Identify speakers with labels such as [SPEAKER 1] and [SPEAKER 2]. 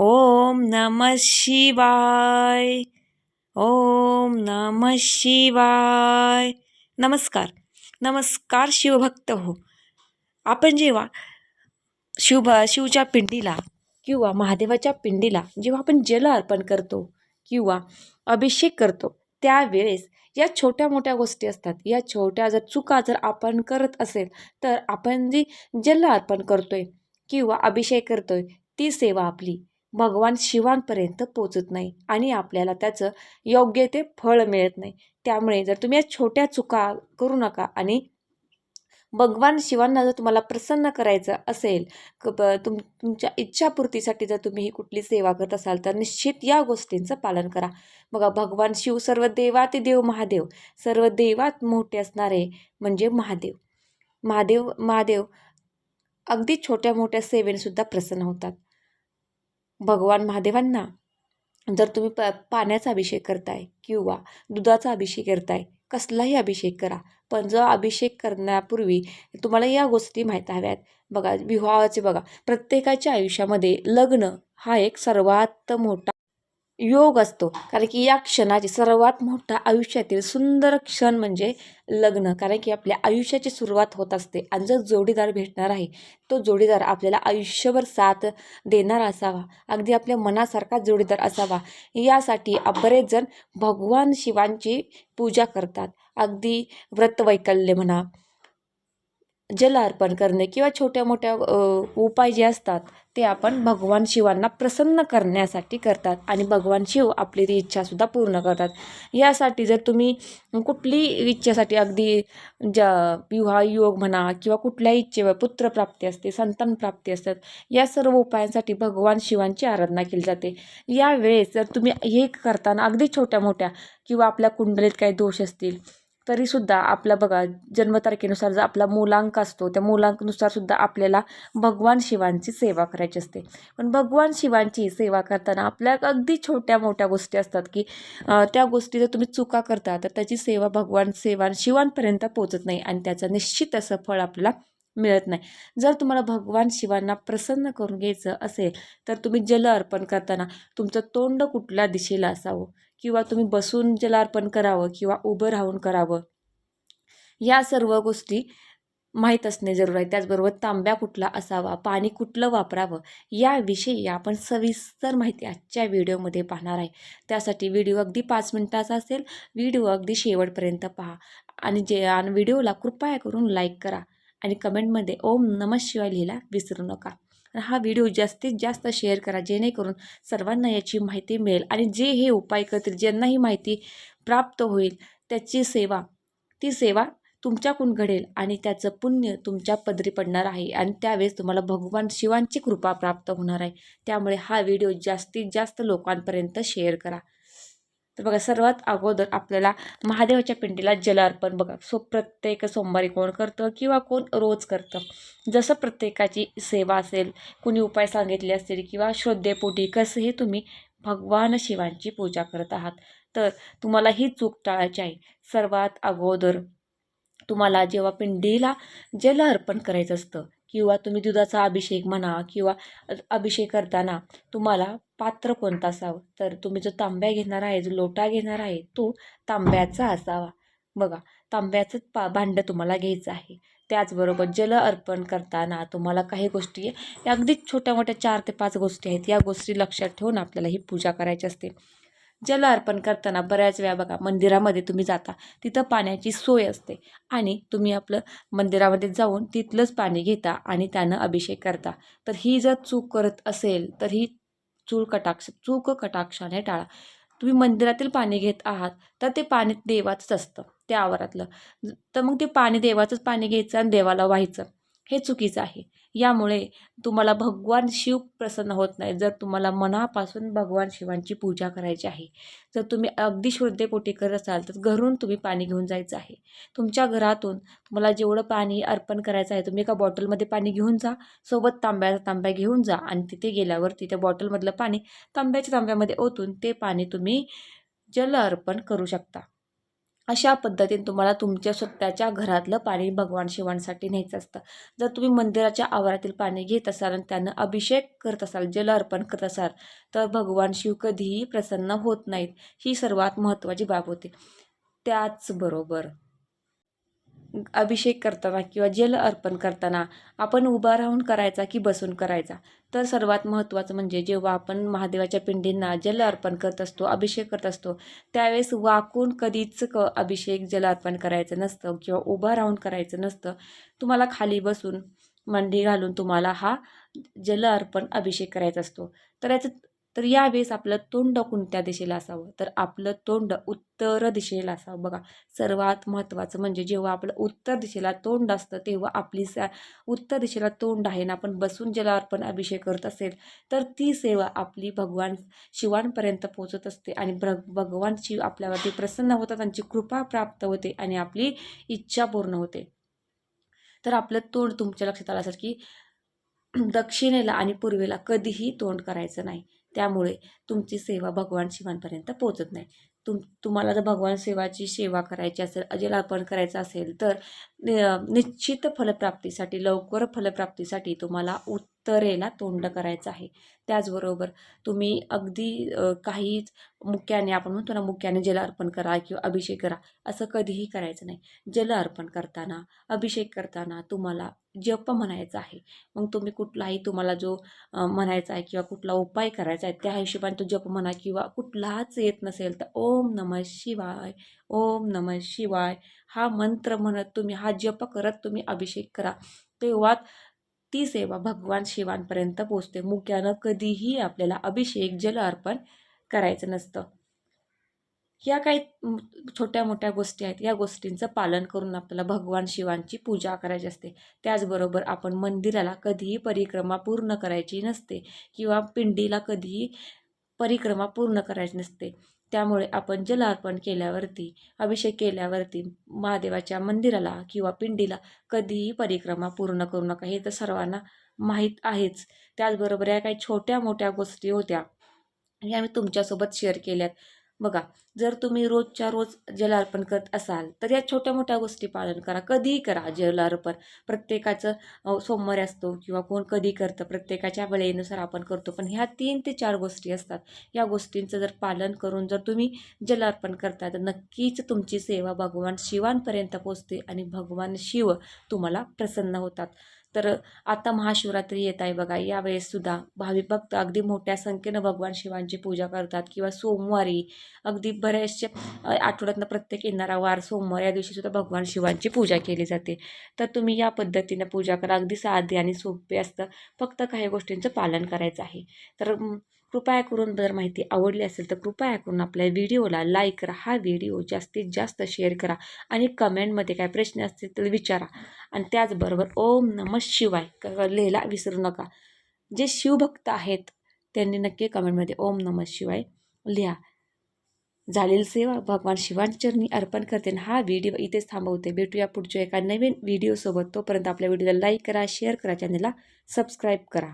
[SPEAKER 1] ओम नम शिवाय ओम नम शिवाय. नमस्कार नमस्कार शिवभक्त हो. आपण जेव्हा शिव शिवच्या पिंडीला किंवा महादेवाच्या पिंडीला जेव्हा आपण जल अर्पण करतो किंवा अभिषेक करतो त्यावेळेस या छोट्या मोठ्या गोष्टी असतात. या छोट्या जर चुका जर आपण करत असेल तर आपण जी जल अर्पण करतोय किंवा अभिषेक करतोय ती सेवा आपली भगवान शिवांपर्यंत पोचत नाही आणि आपल्याला त्याचं योग्य ते फळ मिळत नाही. त्यामुळे जर तुम्ही या छोट्या चुका करू नका आणि भगवान शिवांना जर तुम्हाला प्रसन्न करायचं असेल क ब तुम तुमच्या इच्छापूर्तीसाठी जर तुम्ही ही कुठली सेवा करत असाल तर निश्चित या गोष्टींचं पालन करा. बघा भगवान शिव सर्व देवाते देव महादेव सर्व देवात मोठे असणारे म्हणजे महादेव. महादेव महादेव अगदी छोट्या मोठ्या सेवेनेसुद्धा प्रसन्न होतात. भगवान महादेवांना जर तुम्ही प पाण्याचा अभिषेक करताय किंवा दुधाचा अभिषेक करताय कसलाही अभिषेक करा. पण जो अभिषेक करण्यापूर्वी तुम्हाला या गोष्टी माहीत हव्यात. बघा विवाहाचे बघा. प्रत्येकाच्या आयुष्यामध्ये लग्न हा एक सर्वात मोठा योग असतो. कारण की या क्षणाची सर्वात मोठा आयुष्यातील सुंदर क्षण म्हणजे लग्न. कारण की आपल्या आयुष्याची सुरुवात होत असते. आणि जर जोडीदार भेटणार आहे तो जोडीदार आपल्याला आयुष्यभर साथ देणारा असावा. अगदी आपल्या मनासारखा जोडीदार असावा. यासाठी बरेच जण भगवान शिवांची पूजा करतात. अगदी व्रतवैकल्य म्हणा जल अर्पण करणे किंवा छोट्या मोठ्या उपाय जे असतात ते आपण भगवान शिवांना प्रसन्न करण्यासाठी करतात आणि भगवान शिव आपली ती इच्छासुद्धा पूर्ण करतात. यासाठी जर तुम्ही कुठली इच्छेसाठी अगदी ज्या विवाह योग म्हणा किंवा कुठल्याही इच्छेवर पुत्रप्राप्ती असते संतान प्राप्ती असतात या सर्व उपायांसाठी भगवान शिवांची आराधना केली जाते. यावेळेस जर तुम्ही हे करताना अगदी छोट्या मोठ्या किंवा आपल्या कुंडलीत काही दोष असतील तरीसुद्धा आपला बघा जन्मतारखेनुसार जर आपला मूलांक असतो त्या मूलांकनुसार सुद्धा आपल्याला भगवान शिवांची सेवा करायची असते. पण भगवान शिवांची सेवा करताना आपल्या अगदी छोट्या मोठ्या गोष्टी असतात की त्या गोष्टी जर तुम्ही चुका करता तर त्याची सेवा भगवान सेवा शिवांपर्यंत पोचत नाही आणि त्याचं निश्चित असं फळ आपल्याला मिळत नाही. जर तुम्हाला भगवान शिवांना प्रसन्न करून घ्यायचं असेल तर तुम्ही जल अर्पण करताना तुमचं तोंड कुठल्या दिशेला असावं? किंवा तुम्ही बसून जलार्पण करावं किंवा उभं राहून करावं या सर्व गोष्टी माहीत असणे जरूर आहे. त्याचबरोबर तांब्या कुठला असावा पाणी कुठलं वापरावं याविषयी आपण सविस्तर माहिती आजच्या व्हिडिओमध्ये पाहणार आहे. त्यासाठी व्हिडिओ अगदी पाच मिनटाचा असेल व्हिडिओ अगदी शेवटपर्यंत पहा. आणि जे आणि व्हिडिओला कृपया करून लाईक करा. आणि कमेंटमध्ये ओम नमः शिवाय लिहिला विसरू नका. हा व्हिडिओ जास्तीत जास्त शेअर करा जेणेकरून सर्वांना याची माहिती मिळेल आणि जे हे उपाय करतील ज्यांना ही माहिती प्राप्त होईल त्याची सेवा ती सेवा तुमच्याकडून घडेल आणि त्याचं पुण्य तुमच्या पदरी पडणार आहे आणि त्यावेळेस तुम्हाला भगवान शिवांची कृपा प्राप्त होणार आहे. त्यामुळे हा व्हिडिओ जास्तीत जास्त लोकांपर्यंत शेअर करा. तर बघा सर्वात अगोदर आपल्याला महादेवाच्या पिंडीला जल अर्पण बघा. सो प्रत्येक सोमवारी कोण करतं किंवा कोण रोज करतं? जसं प्रत्येकाची सेवा असेल कोणी उपाय सांगितले असतील किंवा श्रद्धेपोटी कसंही तुम्ही भगवान शिवांची पूजा करत आहात. तर तुम्हाला ही चूक टाळायची आहे. सर्वात अगोदर तुम्हाला जेव्हा पिंडीला जल अर्पण करायचं असतं किंवा तुम्ही दुधाचा अभिषेक म्हणा किंवा अभिषेक करताना तुम्हाला पात्र कोणतं असावं? तर तुम्ही जो तांब्या घेणार आहे जो लोटा घेणार आहे तो तांब्याचा असावा. बघा तांब्याचंच पा भांडं तुम्हाला घ्यायचं आहे. त्याचबरोबर जल अर्पण करताना तुम्हाला काही गोष्टी अगदीच छोट्या मोठ्या चार ते पाच गोष्टी आहेत या गोष्टी लक्षात ठेवून आपल्याला ही पूजा करायची असते. जल अर्पण करताना बऱ्याच वेळा बघा मंदिरामध्ये तुम्ही जाता तिथं पाण्याची सोय असते आणि तुम्ही आपलं मंदिरामध्ये जाऊन तिथलंच पाणी घेता आणि त्यानं अभिषेक करता. तर ही जर चूक करत असेल तर ही चूल कटाक्ष चूक कटाक्षाने टाळा. तुम्ही मंदिरातील पाणी घेत आहात तर ते पाणी देवाचंच असतं त्या आवारातलं. तर मग ते पाणी देवाचंच पाणी घ्यायचं आणि देवाला व्हायचं. हे चुकीचं आहे. यामुळे तुम्हाला भगवान शिव प्रसन्न होत नाही जर तुम्हाला मनापासून भगवान शिवांची पूजा करायची आहे. जर तुम्ही अगदी श्रद्धेपोटी करत असाल तर घरून तुम्ही पाणी घेऊन जायचं आहे. तुमच्या घरातून तुम्हाला जेवढं पाणी अर्पण करायचं आहे तुम्ही एका बॉटलमध्ये पाणी घेऊन जा. सोबत तांब्याचा तांब्या घेऊन जा आणि तिथे गेल्यावर तिथे बॉटलमधलं पाणी तांब्याच्या तांब्यामध्ये ओतून ते पाणी तुम्ही जल अर्पण करू शकता. अशा पद्धतीने तुम्हाला तुमच्या स्वतःच्या घरातलं पाणी भगवान शिवांसाठी न्यायचं असतं. जर तुम्ही मंदिराच्या आवारातील पाणी घेत असाल आणि त्यानं अभिषेक करत असाल जल अर्पण करत असाल तर भगवान शिव कधीही प्रसन्न होत नाहीत. ही सर्वात महत्त्वाची बाब होते. त्याचबरोबर अभिषेक करताना किंवा जल अर्पण करताना आपण उभा राहून करायचा की बसून करायचा? तर सर्वात महत्त्वाचं म्हणजे जेव्हा आपण महादेवाच्या पिंडींना जल अर्पण करत असतो अभिषेक करत असतो त्यावेळेस वाकून कधीच क अभिषेक जल अर्पण करायचं नसतं किंवा उभा राहून करायचं नसतं. तुम्हाला खाली बसून मंडी घालून तुम्हाला हा जल अर्पण अभिषेक करायचा असतो. तर याचं तर यावेळेस आपलं तोंड कोणत्या दिशेला असावं? तर आपलं तोंड उत्तर दिशेला असावं. बघा सर्वात महत्त्वाचं म्हणजे जेव्हा आपलं उत्तर दिशेला तोंड असतं तेव्हा आपली सा उत्तर दिशेला तोंड आहे ना आपण बसून ज्याला अर्पण अभिषेक करत असेल तर ती सेवा आपली भगवान शिवांपर्यंत पोचत असते आणि ब्र भगवान शिव आपल्यावरती प्रसन्न होतात त्यांची कृपा प्राप्त होते आणि आपली इच्छा पूर्ण होते. तर आपलं तोंड तुमच्या लक्षात आलं असेल की दक्षिणेला आणि पूर्वेला कधीही तोंड करायचं नाही. त्यामुळे तुमची सेवा भगवान शिवांपर्यंत पोचत नाही. तुम तुम्हाला जर भगवान सेवाची सेवा करायची असेल अजल अर्पण करायचं असेल तर निश्चित फलप्राप्तीसाठी लवकर फलप्राप्तीसाठी तुम्हाला तरेला तोंड करायचं आहे. त्याचबरोबर तुम्ही अगदी काहीच मुक्याने आपण म्हणतो ना मुक्याने जल अर्पण करा किंवा अभिषेक करा असं कधीही करायचं नाही. जल अर्पण करताना अभिषेक करताना तुम्हाला जप म्हणायचा आहे. मग तुम्ही कुठलाही तुम्हाला जो म्हणायचा आहे किंवा कुठला उपाय करायचा आहे त्या हिशोबाने तो जप म्हणा किंवा कुठलाच येत नसेल तर ओम नम शिवाय ओम नम शिवाय हा मंत्र म्हणत तुम्ही हा जप करत तुम्ही अभिषेक करा. तेव्हा ती सेवा भगवान शिवांपर्यंत पोचते. मुक्यानं कधीही आपल्याला अभिषेक जल अर्पण करायचं नसतं. या काही छोट्या मोठ्या गोष्टी आहेत. या गोष्टींचं पालन करून आपल्याला भगवान शिवांची पूजा करायची असते. त्याचबरोबर आपण मंदिराला कधीही परिक्रमा पूर्ण करायची नसते किंवा पिंडीला कधीही परिक्रमा पूर्ण करायची नसते. त्यामुळे आपण जल अर्पण केल्यावरती अभिषेक केल्यावरती महादेवाच्या मंदिराला किंवा पिंडीला कधीही परिक्रमा पूर्ण करू नका. हे तर सर्वांना माहीत आहेच. त्याचबरोबर या काही छोट्या मोठ्या गोष्टी होत्या या मी तुमच्यासोबत शेअर केल्यात. बघा जर तुम्ही रोजच्या रोज जलार्पण करत असाल तर या छोट्या मोठ्या गोष्टी पालन करा. कधीही करा जलार्पण प्रत्येकाचं सोमवार असतो किंवा कोण कधी करतं प्रत्येकाच्या वेळेनुसार आपण करतो. पण ह्या तीन ते चार गोष्टी असतात. या गोष्टींचं जर पालन करून जर तुम्ही जलार्पण करता तर नक्कीच तुमची सेवा भगवान शिवांपर्यंत पोचते आणि भगवान शिव तुम्हाला प्रसन्न होतात. तर आता महाशिवरात्री येत आहे बघा. यावेळेससुद्धा भाविक भक्त अगदी मोठ्या संख्येनं भगवान शिवांची पूजा करतात किंवा सोमवारी अगदी बरेचसे आठवड्यातनं प्रत्येक येणारा वार सोमवार या दिवशीसुद्धा भगवान शिवांची पूजा केली जाते. तर तुम्ही या पद्धतीनं पूजा करा. अगदी साधे आणि सोपे असतं. फक्त काही गोष्टींचं पालन करायचं आहे. तर कृपया करून जर माहिती आवडली असेल तर कृपया करून आपल्या व्हिडिओला लाईक करा. हा व्हिडिओ जास्तीत जास्त शेअर करा आणि कमेंटमध्ये काय प्रश्न असतील तर विचारा. आणि त्याचबरोबर ओम नम शिवाय लिहायला विसरू नका. जे शिवभक्त आहेत त्यांनी नक्की कमेंटमध्ये ओम नम शिवाय लिहा. झालेली सेवा भगवान शिवांचरणी अर्पण करते हा व्हिडिओ इथेच थांबवते. भेटूया पुढच्या एका नवीन व्हिडिओसोबत. तोपर्यंत आपल्या व्हिडिओला लाईक करा शेअर करा चॅनलला सबस्क्राईब करा.